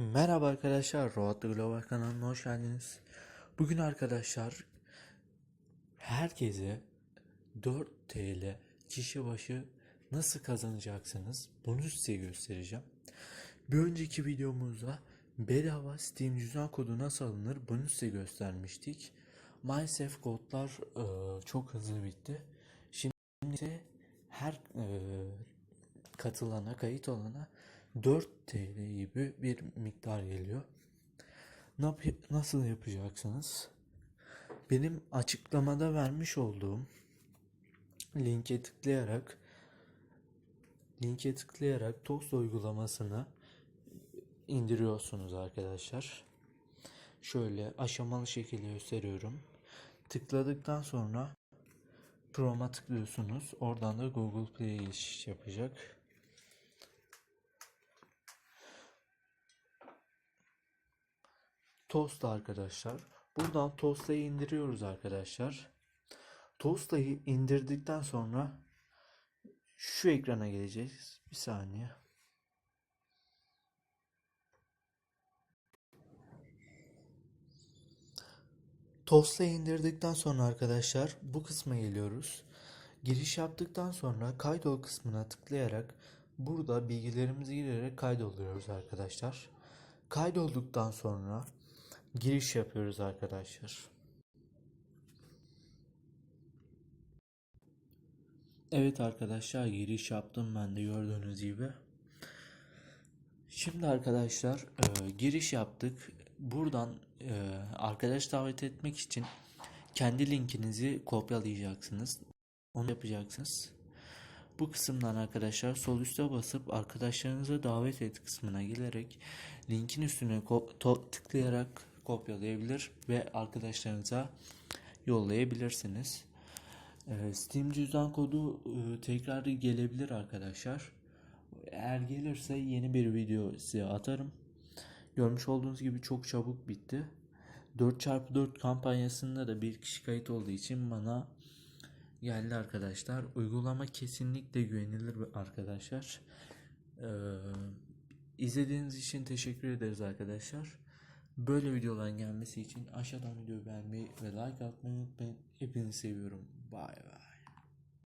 Merhaba arkadaşlar, Road Global kanalına hoş geldiniz. Bugün arkadaşlar herkese 4 TL kişi başı nasıl kazanacaksınız bunu size göstereceğim. Bir önceki videomuzda bedava Steam cüzdan kodu nasıl alınır bunu size göstermiştik. Maalesef kodlar e, çok hızlı bitti. Şimdi ise her e, katılana, kayıt olana 4 TL gibi bir miktar geliyor. Nasıl yapacaksınız? Benim açıklamada vermiş olduğum linke tıklayarak linke tıklayarak Toast uygulamasını indiriyorsunuz arkadaşlar. Şöyle aşamalı şekilde gösteriyorum. Tıkladıktan sonra Chrome'a tıklıyorsunuz. Oradan da Google Play'e geçiş yapacak. Toast arkadaşlar. Buradan Toast'a'yı indiriyoruz arkadaşlar. Toast'a'yı indirdikten sonra şu ekrana geleceğiz. Bir saniye. Toast'a'yı indirdikten sonra arkadaşlar bu kısma geliyoruz. Giriş yaptıktan sonra kaydol kısmına tıklayarak burada bilgilerimizi girerek kaydoluyoruz arkadaşlar. Kaydolduktan sonra giriş yapıyoruz arkadaşlar. Evet arkadaşlar giriş yaptım ben de gördüğünüz gibi. Şimdi arkadaşlar e, giriş yaptık. Buradan e, arkadaş davet etmek için kendi linkinizi kopyalayacaksınız. Onu yapacaksınız. Bu kısımdan arkadaşlar sol üste basıp arkadaşlarınıza davet et kısmına gelerek linkin üstüne tıklayarak kopyalayabilir ve arkadaşlarınıza yollayabilirsiniz. Ee, Steam cüzdan kodu e, tekrar gelebilir arkadaşlar. Eğer gelirse yeni bir video size atarım. Görmüş olduğunuz gibi çok çabuk bitti. 4x4 kampanyasında da bir kişi kayıt olduğu için bana geldi arkadaşlar. Uygulama kesinlikle güvenilir arkadaşlar. Ee, izlediğiniz için teşekkür ederiz arkadaşlar. Böyle videoların gelmesi için aşağıdan videoyu beğenmeyi ve like atmayı unutmayın. Hepinizi seviyorum. Bay bay.